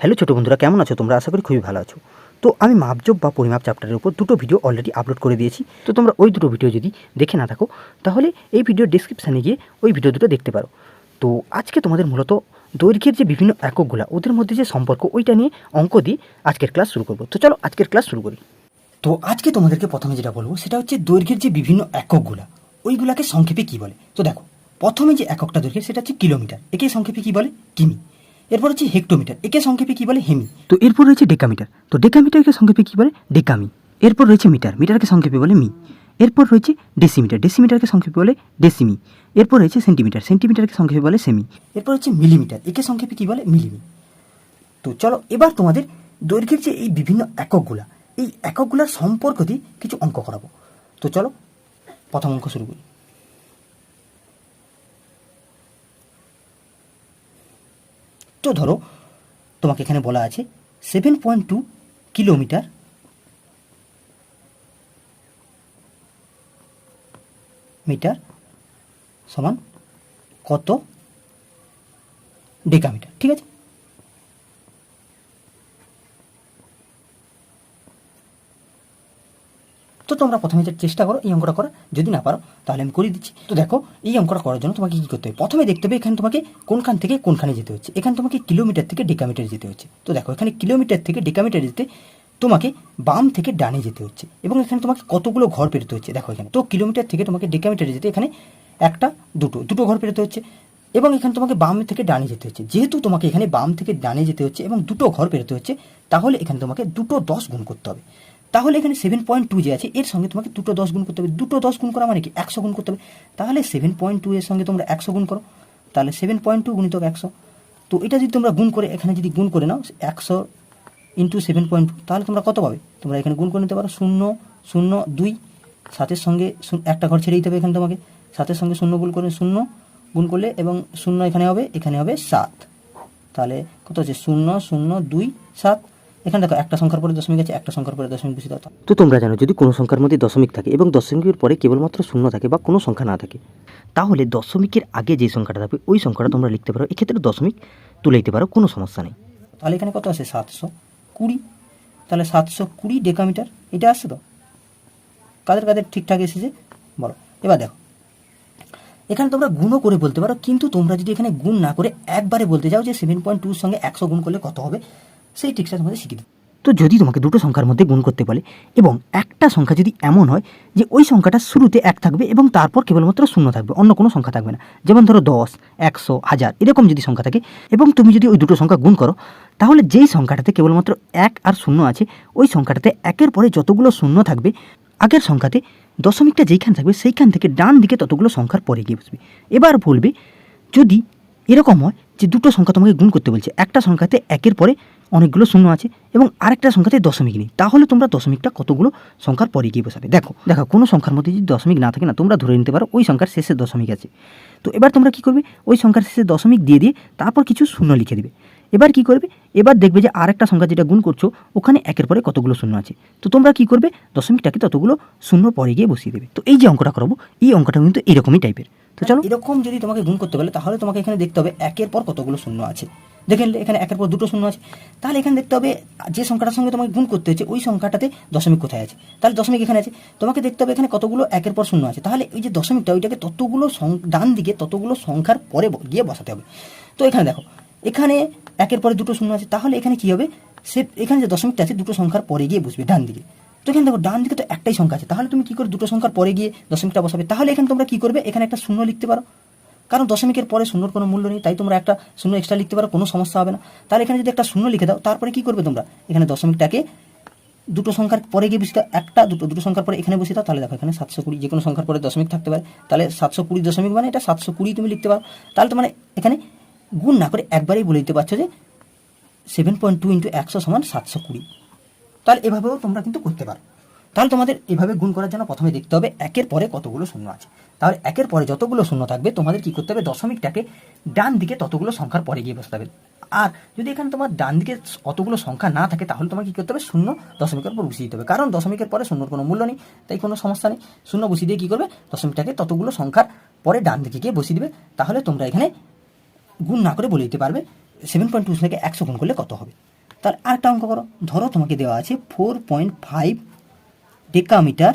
Hello ছোটো বন্ধুরা, কেমন আছো? তোমরা আশা করি খুবই ভালো আছো। তো আমি মাপজোপ বা পরিমাপ চ্যাপ্টারের উপর দুটো ভিডিও অলরেডি আপলোড করে দিয়েছি। তো তোমরা ওই দুটো ভিডিও যদি দেখে না থাকো, তাহলে এই ভিডিওর ডিসক্রিপশানে গিয়ে ওই ভিডিও দুটো দেখতে পারো। তো আজকে তোমাদের মূলত দৈর্ঘ্যের যে বিভিন্ন এককগুলো, ওদের মধ্যে যে সম্পর্ক, ওইটা নিয়ে অঙ্ক দিয়ে আজকের ক্লাস শুরু করব। তো চলো আজকের ক্লাস শুরু করি। তো আজকে তোমাদেরকে প্রথমে যেটা বলব, সেটা হচ্ছে দৈর্ঘ্যের যে বিভিন্ন এককগুলো, ওইগুলাকে সংক্ষেপে কি বলে? তো দেখো, প্রথমে যে এককটা দৈর্ঘ্য, সেটা হচ্ছে কিলোমিটার। একে সংক্ষেপে কি বলে? কিমি। এরপর হচ্ছে হেক্টোমিটার, একে সংক্ষেপে কি বলে? হেমি। তো এরপর রয়েছে ডেকামিটার। তো ডেকামিটারকে সংক্ষেপে কি বলে? ডেকামি। এরপর রয়েছে মিটার মিটারকে সংক্ষেপে বলে মি। এরপর রয়েছে ডেসিমিটার ডেসিমিটারকে সংক্ষেপে বলে ডেসিমি। এরপর রয়েছে সেন্টিমিটার সেন্টিমিটারকে সংক্ষেপে বলে সেমি। এরপর হচ্ছে মিলিমিটার, একে সংক্ষেপে কি বলে? মিলিমি। তো চলো এবার তোমাদের দৈর্ঘ্যের যে এই বিভিন্ন এককগুলা, এই এককগুলার সম্পর্ক দিয়ে কিছু অঙ্ক করাবো। তো চলো প্রথম অঙ্ক শুরু করি। তো ধরো, তোমাকে এখানে বলা আছে seven point two kilometre. Metre সমান কত? ডেকামিটার, ঠিক আছে? তো তোমরা প্রথমে চেষ্টা করো, এই অঙ্কটা করো। যদি না পারো, তাহলে আমি করে দিচ্ছি। তো দেখো, এই অঙ্কটা করার জন্য তোমাকে কী করতে হবে? প্রথমে দেখতে হবে এখানে তোমাকে কোনখান থেকে কোনখানে যেতে হচ্ছে। এখানে তোমাকে কিলোমিটার থেকে ডেকামিটার যেতে হচ্ছে। তো দেখো, এখানে কিলোমিটার থেকে ডেকামিটার যেতে তোমাকে বাম থেকে ডানে যেতে হচ্ছে। এবং এখানে তোমাকে কতগুলো ঘর পেরোতে হচ্ছে? দেখো এখানে। তো কিলোমিটার থেকে তোমাকে ডেকামিটারে যেতে এখানে একটা, দুটো দুটো ঘর পেরোতে হচ্ছে। এবং এখানে তোমাকে বাম থেকে ডানে যেতে হচ্ছে। যেহেতু তোমাকে এখানে বাম থেকে ডানে যেতে হচ্ছে এবং দুটো ঘর পেরোতে হচ্ছে, তাহলে এখানে তোমাকে দুটো দশ গুণ করতে হবে। তাহলে এখানে সেভেন পয়েন্ট টু যে আছে, এর সঙ্গে তোমাকে দুটো দশ গুণ করতে হবে। দুটো দশ গুণ করা মানে কি? একশো গুণ করতে হবে। তাহলে সেভেন পয়েন্ট টু এর সঙ্গে তোমরা একশো গুণ করো। তাহলে সেভেন পয়েন্ট টু গুণিতক একশো। তো এটা যদি তোমরা গুণ করে, এখানে যদি গুণ করে নাও, একশো ইন্টু সেভেন পয়েন্ট টু তাহলে তোমরা কত পাবে? তোমরা এখানে গুণ করে নিতে পারো। শূন্য শূন্য, দুই, সাতের সঙ্গে একটা ঘর ছেড়ে দিতে হবে এখানে তোমাকে। সাতের সঙ্গে শূন্য গুণ করে, শূন্য গুণ করলে এবং শূন্য এখানে হবে এখানে হবে সাত। তাহলে কত হচ্ছে? শূন্য শূন্য, দুই, সাত। এখানে দেখো একটা সংখ্যার পরে দশমিক আছে একটা সংখ্যার পরে দশমিক বসে দাও তো। তোমরা জানো যদি কোনো সংখ্যার মধ্যে দশমিক থাকে এবং দশমিকের পরে কেবলমাত্র শূন্য থাকে বা কোনো সংখ্যা না থাকে তাহলে দশমিকের আগে যে সংখ্যাটা থাকবে ওই সংখ্যাটা তোমরা লিখতে পারো। এক্ষেত্রে দশমিক তুলে দিতে পারো কোনো সমস্যা নেই। তাহলে এখানে কত আছে? সাতশো কুড়ি। তাহলে সাতশো কুড়ি ডেকামিটার এটা আসছে তো? কাদের কাদের ঠিকঠাক এসেছে? বলো। এবার দেখো। এখানে তোমরা গুণও করে বলতে পারো কিন্তু তোমরা যদি এখানে গুণ না করে একবারে বলতে যাও যে সেভেন পয়েন্ট টুর সঙ্গে একশো গুণ করলে কত হবে? সেই ট্রিক্সটা তোমাদের শিখিয়ে দেবো। তো যদি তোমাকে দুটো সংখ্যার মধ্যে গুণ করতে বলে এবং একটা সংখ্যা যদি এমন হয় যে ওই সংখ্যাটা শুরুতে এক থাকবে এবং তারপর কেবলমাত্র শূন্য থাকবে, অন্য কোনো সংখ্যা থাকবে না। যেমন ধরো দশ, একশো, হাজার, এরকম যদি সংখ্যা থাকে এবং তুমি যদি ওই দুটো সংখ্যা গুণ করো, তাহলে যেই সংখ্যাটাতে কেবলমাত্র এক আর শূন্য আছে, ওই সংখ্যাটাতে একের পরে যতগুলো শূন্য থাকবে, আগের সংখ্যাতে দশমিকটা যেইখান থাকবে সেইখান থেকে ডান দিকে ততগুলো সংখ্যার পরে গিয়ে বসবে। এবার বলবে, যদি এরকম হয় যে দুটো সংখ্যা তোমাকে গুণ করতে বলছে। একটা সংখ্যাতে একের পরে অনেকগুলো শূন্য আছে এবং আরেকটা সংখ্যাতে দশমিক নেই। তাহলে তোমরা দশমিকটা কতগুলো সংখ্যার পরে গিয়ে বসাবে? দেখো দেখো, কোনো সংখ্যার মধ্যে যদি দশমিক না থাকে না, তোমরা ধরে নিতে পারো ওই সংখ্যার শেষে দশমিক আছে। তো এবার তোমরা কী করবে? ওই সংখ্যার শেষে দশমিক দিয়ে দিয়ে তারপর কিছু শূন্য লিখে দেবে। এবার কি করবে? এবার দেখবে যে আর একটা সংখ্যা যেটা গুণ করছ ওখানে একের পরে কতগুলো শূন্য আছে। তো তোমরা কি করবে? দশমিকটাকে ততগুলো শূন্য পরে গিয়ে বসিয়ে দেবে। তো এই যে অঙ্কটা করাবো এই অঙ্কটা কিন্তু এরকমই টাইপের তো চলো। এরকম যদি তোমাকে গুণ করতে বলে তাহলে তোমাকে এখানে দেখতে হবে একের পর কতগুলো শূন্য আছে। দেখে নিলে এখানে একের পর দুটো শূন্য আছে। তাহলে এখানে দেখতে হবে যে সংখ্যাটার সঙ্গে তোমাকে গুণ করতে হচ্ছে ওই সংখ্যাটাতে দশমিক কোথায় আছে? তাহলে দশমিক এখানে আছে। তোমাকে দেখতে হবে এখানে কতগুলো একের পর শূন্য আছে। তাহলে ওই যে দশমিকটা ওইটাকে ততগুলো সং- ডান দিকে ততগুলো সংখ্যার পরে গিয়ে বসাতে হবে। তো এখানে দেখো এখানে একের পরে দুটো শূন্য আছে, তাহলে এখানে কি হবে? সে এখানে যে দশমিকটা আছে, দুটো সংখ্যার পরে গিয়ে বসবে, ডান দিকে। তো এখানে দেখো, ডান দিকে তো একটাই সংখ্যা আছে, তাহলে তুমি কি করে দুটো সংখ্যার পরে গিয়ে দশমিকটা বসাবে? তাহলে এখানে তোমরা কি করবে? এখানে একটা শূন্য লিখতে পারো। কারণ দশমিকের পরে শূন্যর কোনো মূল্য নেই, তাই তোমরা একটা শূন্য এক্সট্রা লিখতে পারো, কোনো সমস্যা হবে না। তাহলে এখানে যদি একটা শূন্য লিখে দাও, তারপরে কি করবে তোমরা? এখানে দশমিকটাকে দুটো সংখ্যার পরে গিয়ে বসে একটা দুটো দুটো সংখ্যার পরে এখানে বসে দাও তাহলে দেখো এখানে সাতশো কুড়ি, যে কোনো সংখ্যার পরে দশমিক থাকতে পারে। তাহলে সাতশো কুড়ি দশমিক মানে এটা সাতশো কুড়ি তুমি লিখতে পারো। তাহলে তো মানে এখানে গুণ না করে একবারেই বলে দিতে পারছ যে সেভেন পয়েন্ট টু ইন্টু একশো সমান সাতশো কুড়ি। তাহলে এভাবেও তোমরা কিন্তু করতে পারো। তাহলে তোমাদের এভাবে গুণ করার জন্য প্রথমে দেখতে হবে একের পরে কতগুলো শূন্য আছে। তাহলে একের পরে যতগুলো শূন্য থাকবে, তোমাদের কি করতে হবে? দশমিকটাকে ডান দিকে ততগুলো সংখ্যার পরে গিয়ে বসতে হবে। আর যদি এখানে তোমার ডান দিকে অতগুলো সংখ্যা না থাকে, তাহলে তোমার কি করতে হবে? শূন্য দশমিকের পর বসিয়ে দিতে হবে। কারণ দশমিকের পরে শূন্যর কোনো মূল্য নেই, তাই কোনো সমস্যা নেই। শূন্য বসিয়ে দিয়ে কী করবে? দশমিকটাকে ততগুলো সংখ্যার পরে ডান দিকে গিয়ে বসিয়ে দিবে। তাহলে তোমরা এখানে গুণ না করে বলে দিতে পারবে। সেভেন পয়েন্ট টু থেকে একশো গুণ করলে কত হবে? তার আরেকটা অঙ্ক করো। ধরো তোমাকে দেওয়া আছে four point five decametre metre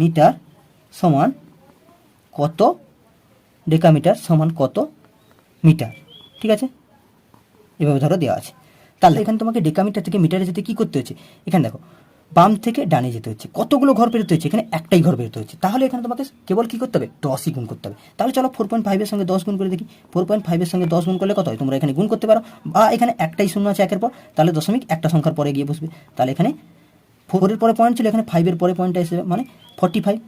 metre সমান কত? ডেকামিটার সমান কত মিটার ঠিক আছে? এভাবে ধরো দেওয়া আছে। তাহলে এখানে তোমাকে ডেকামিটার থেকে মিটারে যেতে কী করতে হচ্ছে? এখানে দেখো বাম থেকে ডানে যেতে হচ্ছে। কতগুলো ঘর বেরোতে হচ্ছে? এখানে একটাই ঘর বেরোতে হচ্ছে। তাহলে এখানে তোমাকে কেবল কী করতে হবে? দশই গুণ করতে হবে। তাহলে চলো ফোর পয়েন্ট ফাইভের সঙ্গে দশ গুণ করে দেখি। ফোর পয়েন্ট ফাইভের সঙ্গে দশ গুণ করলে কত হয়? তোমরা এখানে গুণ করতে পারো। বা এখানে একটাই শূন্য আছে একের পর। তাহলে দশমিক একটা সংখ্যার পরে গিয়ে বসবে। তাহলে এখানে ফোরের পরে পয়েন্ট ছিল। এখানে ফাইভের পরে পয়েন্টটা এসে মানে forty five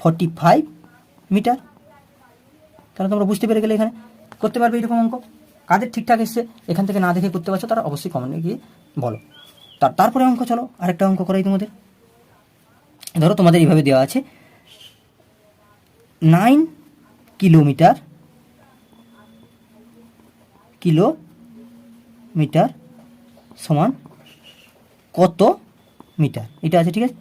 forty five metre তাহলে তোমরা বুঝতে পেরে গেলে এখানে করতে পারবে এরকম অঙ্ক। কাদের ঠিকঠাক এসছে? এখান থেকে না দেখে করতে পারছ, তারা অবশ্যই কমেন্টে গিয়ে বলো। তার তারপরে অঙ্ক চলো, আরেকটা অঙ্ক করাই তোমাদের। ধরো তোমাদের এইভাবে দেওয়া আছে। নাইন কিলোমিটার কিলোমিটার সমান কত মিটার এটা আছে, ঠিক আছে?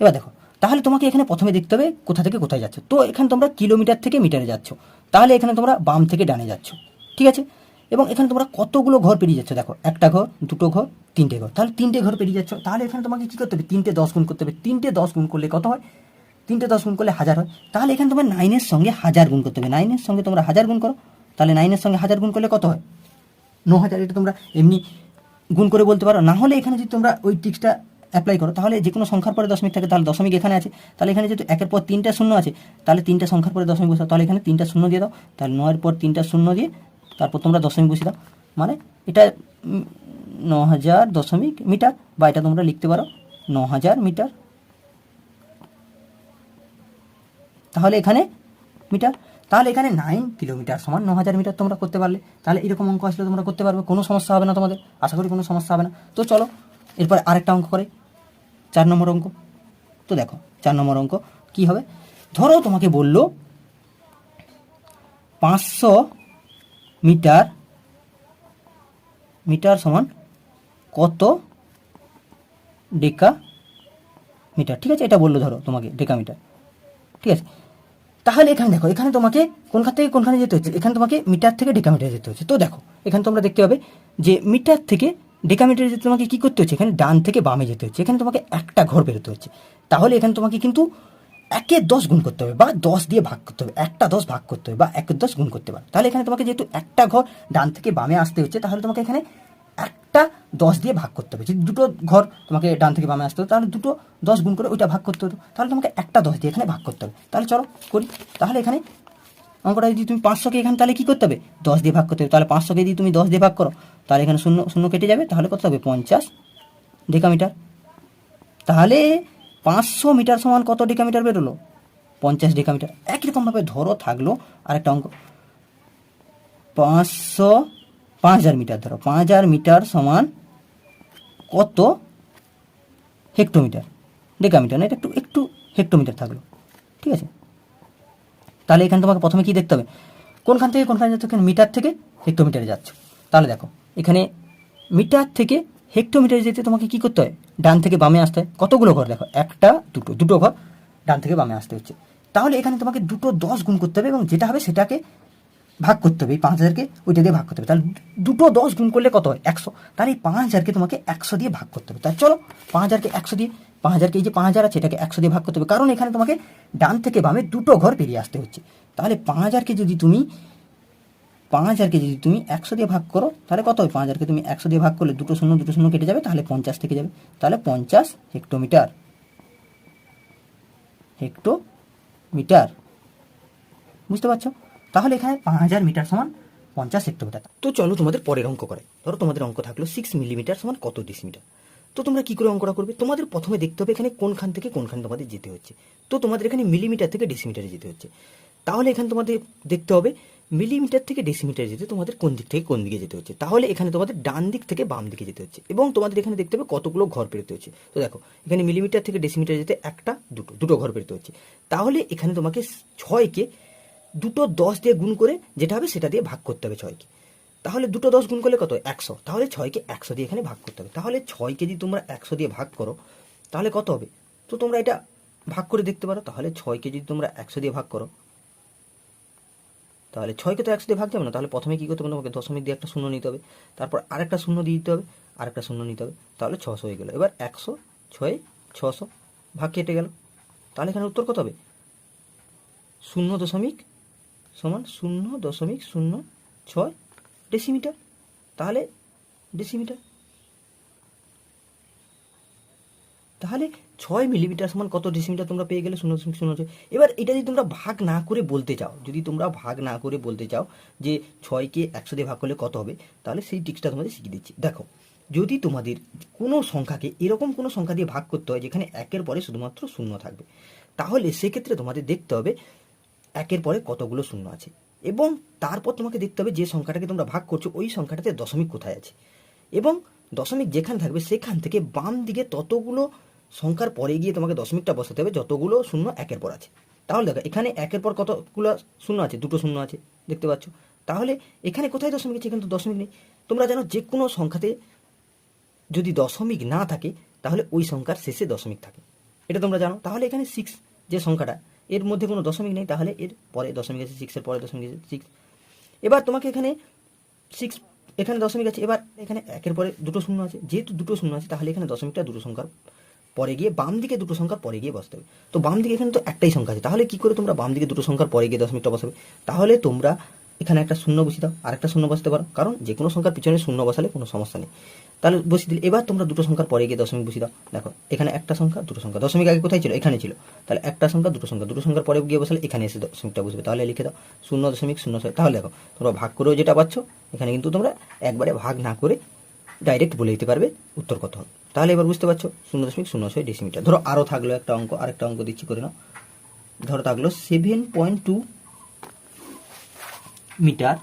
এবার দেখো, তাহলে তোমাকে এখানে প্রথমে দেখতে হবে কোথা থেকে কোথায় যাচ্ছ। তো এখানে তোমরা কিলোমিটার থেকে মিটারে যাচ্ছ। তাহলে এখানে তোমরা বাম থেকে ডানে যাচ্ছ। ঠিক আছে? এবং এখানে তোমরা কতগুলো ঘর পেরিয়ে যাচ্ছ? দেখো, একটা ঘর, দুটো ঘর, তিনটে ঘর। তাহলে তিনটে ঘর পেরিয়ে যাচ্ছ। তাহলে এখানে তোমাকে কী করতে হবে? তিনটে দশ গুণ করতে হবে। তিনটে দশ গুণ করলে কত হয়? তিনটে দশ গুণ করলে হাজার হয়। তাহলে এখানে তোমার নাইনের সঙ্গে হাজার গুণ করতে হবে। নাইনের সঙ্গে তোমরা হাজার গুণ করো। তাহলে নাইনের সঙ্গে হাজার গুণ করলে কত হয়? ন হাজার এটা তোমরা এমনি গুণ করে বলতে পারো। না হলে এখানে যদি তোমরা ওই টিক্সটা অ্যাপ্লাই করো, তাহলে যে কোনো সংখ্যার পরে দশমিক থাকে, তাহলে দশমিক এখানে আছে। তাহলে এখানে যেহেতু একের পর তিনটা শূন্য আছে, তাহলে তিনটা সংখ্যার পরে দশমিক বসাও। তাহলে এখানে তিনটা শূন্য দিয়ে দাও। তাহলে নয়ের পর তিনটা শূন্য দিয়ে তারপর তোমরা দশমিক বসে দাও। মানে এটা ন হাজার দশমিক মিটার, বা এটা তোমরা লিখতে পারো ন হাজার মিটার। তাহলে এখানে মিটার, তাহলে এখানে নাইন কিলোমিটার সমান ন হাজার মিটার তোমরা করতে পারলে। তাহলে এরকম অঙ্ক আসলে তোমরা করতে পারবে, কোনো সমস্যা হবে না তোমাদের, আশা করি কোনো সমস্যা হবে না। তো চলো, এরপরে আরেকটা অঙ্ক করে, চার নম্বর অঙ্ক। তো দেখো, চার নম্বর অঙ্ক কি হবে? ধরো তোমাকে বলল, পাঁচশো মিটার মিটার সমান কত ডেকা মিটার ঠিক আছে, এটা বলল ধরো তোমাকে ডেকা মিটার ঠিক আছে? তাহলে এখানে দেখো, এখানে তোমাকে কোনখান থেকে কোনখানে যেতে হচ্ছে? এখানে তোমাকে মিটার থেকে ডেকামিটারে যেতে হচ্ছে। তো দেখো, এখানে তোমরা দেখতে পাবে যে মিটার থেকে ডেকামিটারে যেতে তোমাকে কী করতে হচ্ছে? এখানে ডান থেকে বামে যেতে হচ্ছে। এখানে তোমাকে একটা ঘর বেরোতে হচ্ছে। তাহলে এখানে তোমাকে কিন্তু একে দশ গুণ করতে হবে বা দশ দিয়ে ভাগ করতে হবে, একটা দশ ভাগ করতে হবে বা একের দশ গুণ করতে পারো। তাহলে এখানে তোমাকে যেহেতু একটা ঘর ডান থেকে বামে আসতে হচ্ছে, তাহলে তোমাকে এখানে একটা দশ দিয়ে ভাগ করতে হবে। যদি দুটো ঘর তোমাকে ডান থেকে বামে আসতে হবে তাহলে দুটো দশ গুণ করে ওইটা ভাগ করতে হতো। তাহলে তোমাকে একটা দশ দিয়ে এখানে ভাগ করতে হবে। তাহলে চলো করি। তাহলে এখানে অঙ্কটা যদি তুমি পাঁচশোকে এখানে তাহলে কী করতে হবে? দশ দিয়ে ভাগ করতে হবে। তাহলে পাঁচশোকে যদি তুমি দশ দিয়ে ভাগ করো, তাহলে এখানে শূন্য শূন্য কেটে যাবে। তাহলে কত হবে? পঞ্চাশ ডেকামিটার। তাহলে পাঁচশো মিটার সমান কত ডেকামিটার বেরোলো? পঞ্চাশ ডেকামিটার। একই রকমভাবে ধরো, থাকল আরেকটা অঙ্ক। পাঁচশো, পাঁচ হাজার মিটার ধরো। পাঁচ হাজার মিটার সমান কত? হেক্টোমিটার। ডেকামিটার না, এটা একটু একটু হেক্টোমিটার থাকল। ঠিক আছে? তাহলে এখানে তোমাকে প্রথমে কি দেখতে হবে? কোনখান থেকে কোনখানে যাচ্ছ? মিটার থেকে হেক্টোমিটারে যাচ্ছ। তাহলে দেখো, এখানে মিটার থেকে হেক্টোমিটারে যেতে তোমাকে কি করতে হয়? ডান থেকে বামে আসতে হয়। কতগুলো ঘর দেখো? একটা, দুটো দুটো ঘর। ডান থেকে বামে আসতে হচ্ছে। তাহলে এখানে তোমাকে দুটো দশ গুণ করতে হবে এবং যেটা হবে সেটাকে ভাগ করতে হবে। এই পাঁচ হাজারকে ওইটা দিয়ে ভাগ করতে হবে। তাহলে দুটো দশ গুণ করলে কত হয়? একশো। তাহলে এই পাঁচ হাজারকে তোমাকে একশো দিয়ে ভাগ করতে হবে। তাহলে চলো, পাঁচ হাজারকে একশো দিয়ে, পাঁচ হাজারকে এই যে পাঁচ হাজার আছে, এটাকে একশো দিয়ে ভাগ করতে হবে। কারণ এখানে তোমাকে ডান থেকে বামে দুটো ঘর পেরিয়ে আসতে হচ্ছে। তাহলে পাঁচ হাজারকে যদি তুমি পাঁচ হাজারকে যদি তুমি একশো দিয়ে ভাগ করো, তাহলে কত হয় পাঁচ হাজারকে তুমি একশো দিয়ে ভাগ করলে দুটো শূন্য দুটো শূন্য কেটে যাবে, তাহলে পঞ্চাশ থেকে যাবে। তাহলে পঞ্চাশ হেক্টোমিটার। হেক্টোমিটার। বুঝতে পারছ? তাহলে এখানে পাঁচ হাজার মিটার সমান পঞ্চাশ হেক্টোমিটার। তো চলো তোমাদের পরের অঙ্ক করে ধরো তোমাদের অঙ্ক থাকল সিক্স মিলিমিটার সমান কত ডিসমিটার তো তোমরা কি করে অঙ্কটা করবে? তোমাদের প্রথমে দেখতে হবে এখানে কোনখান থেকে কোনখান তোমাদের যেতে হচ্ছে। তো তোমাদের এখানে মিলিমিটার থেকে ডেসিমিটারে যেতে হচ্ছে। তাহলে এখানে তোমাদের দেখতে হবে মিলিমিটার থেকে ডেসিমিটার যেতে তোমাদের কোন দিক থেকে কোন দিকে যেতে হচ্ছে। তাহলে এখানে তোমাদের ডান দিক থেকে বাম দিকে যেতে হচ্ছে এবং তোমাদের এখানে দেখতে হবে কতগুলো ঘর পেরোতে হচ্ছে। তো দেখো, এখানে মিলিমিটার থেকে ডেসিমিটার যেতে একটা, দুটো দুটো ঘর পেরোতে হচ্ছে। তাহলে এখানে তোমাকে ছয়কে দুটো দশ দিয়ে গুণ করে যেটা হবে সেটা দিয়ে ভাগ করতে হবে ছয়কে। তাহলে দুটো দশ গুণ করলে কত? একশো। তাহলে ছয়কে একশো দিয়ে এখানে ভাগ করতে হবে। তাহলে ছয়কে যদি তোমরা একশো দিয়ে ভাগ করো, তাহলে কত হবে? তো তোমরা এটা ভাগ করে দেখতে পারো। তাহলে ছয়কে যদি তোমরা একশো দিয়ে ভাগ করো তাহলে ছয়কে তো একশো দিয়ে ভাগ যাবে না। তাহলে প্রথমে কী করতে হবে? তোমাকে দশমিক দিয়ে একটা শূন্য নিতে হবে। তারপর আরেকটা শূন্য দিয়ে দিতে হবে, আরেকটা শূন্য নিতে হবে। তাহলে ছশো হয়ে গেলো। এবার একশো, ছয়, ছশো ভাগ কেটে গেল। তাহলে এখানে উত্তর কত হবে? শূন্য দশমিক সমান শূন্য দশমিক শূন্য ছয় ডেসিমিটার। তাহলে ডেসিমিটার তাহলে ছয় মিলিমিটার সমান কত ডেসিমিটার তোমরা পেয়ে গেলে? শূন্য দশমিক শূন্য এবার এটা যদি তোমরা ভাগ না করে বলতে চাও, যদি তোমরা ভাগ না করে বলতে চাও যে ছয়কে একশো দিয়ে ভাগ করলে কত হবে, তাহলে সেই টিক্সটা তোমাদের শিখিয়ে দিচ্ছি। দেখো, যদি তোমাদের কোনো সংখ্যাকে এরকম কোনো সংখ্যা দিয়ে ভাগ করতে হয় যেখানে একের পরে শুধুমাত্র শূন্য থাকবে, তাহলে সেক্ষেত্রে তোমাদের দেখতে হবে একের পরে কতগুলো শূন্য আছে এবং তারপর তোমাকে দেখতে হবে যে সংখ্যাটাকে তোমরা ভাগ করছ, ওই সংখ্যাটাতে দশমিক কোথায় আছে। এবং দশমিক যেখানে থাকবে সেখান থেকে বাম দিকে ততগুলো সংখ্যার পরে গিয়ে তোমাকে দশমিকটা বসাতে হবে, যতগুলো শূন্য একের পর আছে। তাহলে দেখো, এখানে একের পর কতগুলো শূন্য আছে? দুটো শূন্য আছে, দেখতে পাচ্ছ? তাহলে এখানে কোথায় দশমিক আছে? এখানে তো দশমিক নেই। তোমরা জানো, যে কোনো সংখ্যাতে যদি দশমিক না থাকে, তাহলে ওই সংখ্যার শেষে দশমিক থাকে। এটা তোমরা জানো? তাহলে এখানে সিক্স যে সংখ্যাটা, এর মধ্যে কোনো দশমিক নেই, তাহলে এর পরে দশমিক আছে সিক্সের পরে দশমিক আছে সিক্স এবার তোমাকে এখানে সিক্স এখানে দশমিক আছে, এবার এখানে একের পরে দুটো শূন্য আছে। যেহেতু দুটো শূন্য আছে, তাহলে এখানে দশমিকটা দুটো সংখ্যার পরে গিয়ে বাম দিকে দুটো সংখ্যার পরে গিয়ে বসতে হবে। তো বাম দিকে এখানে তো একটাই সংখ্যা আছে। তাহলে কি করে তোমরা বাম দিকে দুটো সংখ্যার পরে গিয়ে দশমিকটা বসাবে তাহলে তোমরা এখানে একটা শূন্য বসিয়ে দাও। আর একটা শূন্য বসাতে পারো। কারণ যে কোনো সংখ্যার পিছনে শূন্য বসালে কোনো সমস্যা নেই। তাহলে বসিয়ে দিলে, এবার তোমরা দুটো সংখ্যার পরে গিয়ে দশমিক বসিয়ে দাও। দেখো, এখানে একটা সংখ্যা, দুটো সংখ্যা। দশমিক আগে কোথায় ছিল? এখানে ছিল। তাহলে একটা সংখ্যা, দুটো সংখ্যা। দুটো সংখ্যার পরে গিয়ে বসালে এখানে এসে দশমিকটা বসবে। তাহলে লিখে দাও, শূন্য দশমিক শূন্য ছয়। তাহলে দেখো, তোমরা ভাগ করেও যেটা পাচ্ছ, এখানে কিন্তু তোমরা একবারে ভাগ না করে ডাইরেক্ট বলে দিতে পারবে উত্তর কত হবে। তাহলে এবার বুঝতে পারছ, শূন্য দশমিক শূন্য ছয় ডেসিমিটার ধরো আরও থাকল একটা অঙ্ক, আরেকটা অঙ্ক দিচ্ছি করে নাও। ধরো থাকল seven point two metre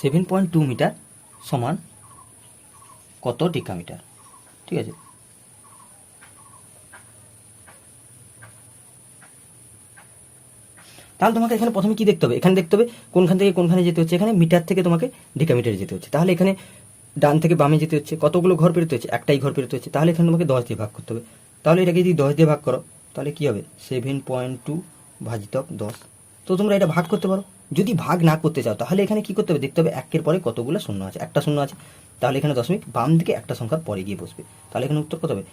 seven point two metre সমান কত ডিকামিটার ঠিক আছে? তাহলে তোমাকে এখানে প্রথমে কি দেখতে হবে? এখানে দেখতে হবে কোনখান থেকে কোনখানে যেতে হচ্ছে। এখানে মিটার থেকে তোমাকে ডিকামিটারে যেতে হচ্ছে। তাহলে এখানে ডান থেকে বামে যেতে হচ্ছে। কতগুলো ঘর পেরোতে হচ্ছে? একটাই ঘর পেরোতে হচ্ছে। তাহলে এখানে তোমাকে দশ দিয়ে ভাগ করতে হবে। তাহলে এটাকে যদি দশ দিয়ে ভাগ করো, তাহলে কি হবে? সেভেন পয়েন্ট টু ভাজিতক দশ। তো তোমরা এটা ভাগ করতে পারো। যদি ভাগ না করতে চাও, তাহলে এখানে কি করতে হবে? দেখতে হবে একের পরে কতগুলো শূন্য আছে। একটা শূন্য আছে। তাহলে এখানে দশমিক, বাম দিকে একটা সংখ্যার পরে গিয়ে বসবে। তাহলে এখানে উত্তর কত হবে?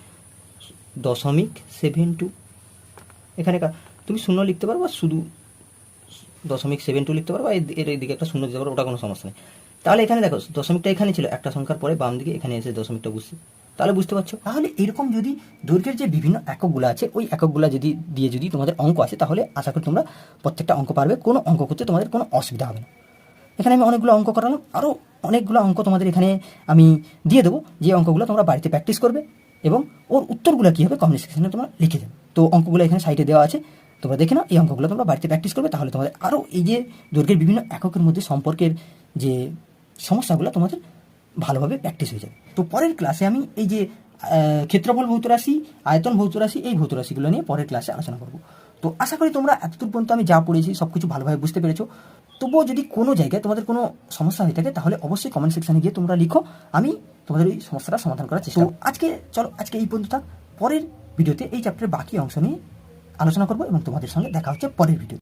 দশমিক সেভেন টু এখানে তুমি শূন্য লিখতে পারো বা শুধু দশমিক সেভেন টু লিখতে পারো বা এর- দিকে একটা শূন্য দিতে পারো, ওটা কোনো সমস্যা নেই। তাহলে এখানে দেখো, দশমিকটা এখানে ছিল, একটা সংখ্যার পরে বাম দিকে এখানে এসে দশমিকটা বুঝছে। তাহলে বুঝতে পারছ? তাহলে এরকম যদি দৈর্ঘ্যের যে বিভিন্ন এককগুলো আছে, ওই এককগুলো যদি, দিয়ে যদি তোমাদের অঙ্ক আছে তাহলে আশা করি তোমরা প্রত্যেকটা অঙ্ক পারবে, কোনো অঙ্ক করতে তোমাদের কোনো অসুবিধা হবে না। এখানে আমি অনেকগুলো অঙ্ক করালাম আরও অনেকগুলো অঙ্ক তোমাদের এখানে আমি দিয়ে দেবো, যে অঙ্কগুলো তোমরা বাড়িতে প্র্যাকটিস করবে এবং ওর উত্তরগুলো কী হবে কমেন্ট তোমরা লিখে দেবে। তো অঙ্কগুলো এখানে সাইটে দেওয়া আছে। তোমরা দেখে নাও এই অঙ্কগুলো তোমরা বাড়িতে প্র্যাকটিস করবে তাহলে তোমাদের আরও এই যে দৈর্ঘ্যের বিভিন্ন এককের মধ্যে সম্পর্কের যে সমস্যাগুলো তোমাদের ভালোভাবে প্র্যাকটিস হয়ে যাবে। তো পরের ক্লাসে আমি এই যে ক্ষেত্রফল ভৌত রাশি আয়তন ভৌত রাশি এই ভৌত রাশিগুলো নিয়ে পরের ক্লাসে আলোচনা করব। তো আশা করি তোমরা এতদূর পর্যন্ত আমি যা পড়েছি সব কিছু ভালোভাবে বুঝতে পেরেছ। তবুও যদি কোনো জায়গায় তোমাদের কোনো সমস্যা হয়ে থাকে তাহলে অবশ্যই কমেন্ট সেকশানে গিয়ে তোমরা লিখো আমি তোমাদের এই সমস্যাটা সমাধান করার চেষ্টা করব। আজকে চলো আজকে এই পর্যন্ত থাক। পরের ভিডিওতে এই চ্যাপ্টারের বাকি অংশ নিয়ে আলোচনা করব এবং তোমাদের সঙ্গে দেখা হচ্ছে পরের ভিডিও